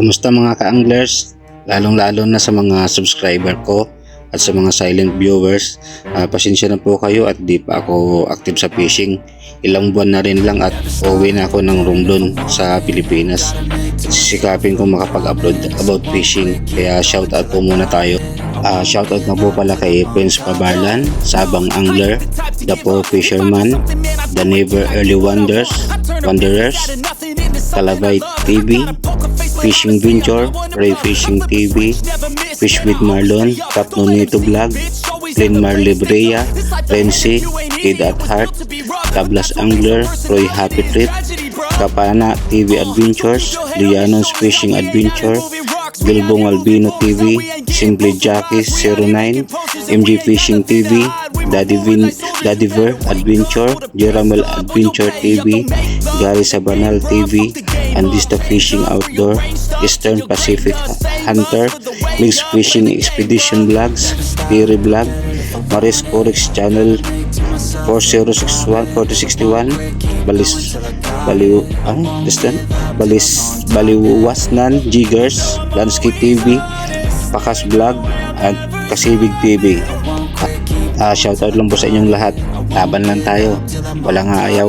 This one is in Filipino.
Kumusta mga ka-anglers? Lalong-lalo na sa mga subscriber ko at sa mga silent viewers. Ah, pasensya na po kayo at di pa ako active sa fishing. Ilang buwan na rin lang at uwi na ako ng Romblon sa Pilipinas. Sisikapin ko makapag-upload about fishing. Kaya shoutout po muna tayo. Ah, shoutout na po pala kay Prince Pabarlan, Sabang Angler, The Poor Fisherman, The Never Early Wonders, Wanderers, Kalabay TV, Fishing Venture, Ray Fishing TV, Fish with Marlon, Cap Nonito Vlog, Glenn Marley Brea, Renzi, Kid at Heart, Tablas Angler, Roy Happy Trip, Kapana TV Adventures, Lianos Fishing Adventure, Gilbong Albino TV, Simply Jackie 09, MG Fishing TV, Daddy Vin, Daddy Ver Adventure, Jeramel Adventure TV, Gary Sabanal TV, Andista Fishing Outdoor, Eastern Pacific Hunter, Mixed Fishing Expedition Vlogs, Theory Vlog, Maris Corex Channel 4061 4061 Balis Baliw ang distan Balis Baliwasnan Jiggers Landscape TV Pakas Vlog at Kasibig TV Ah, shoutout lang po sa inyong lahat. Laban lang tayo. Walang aayaw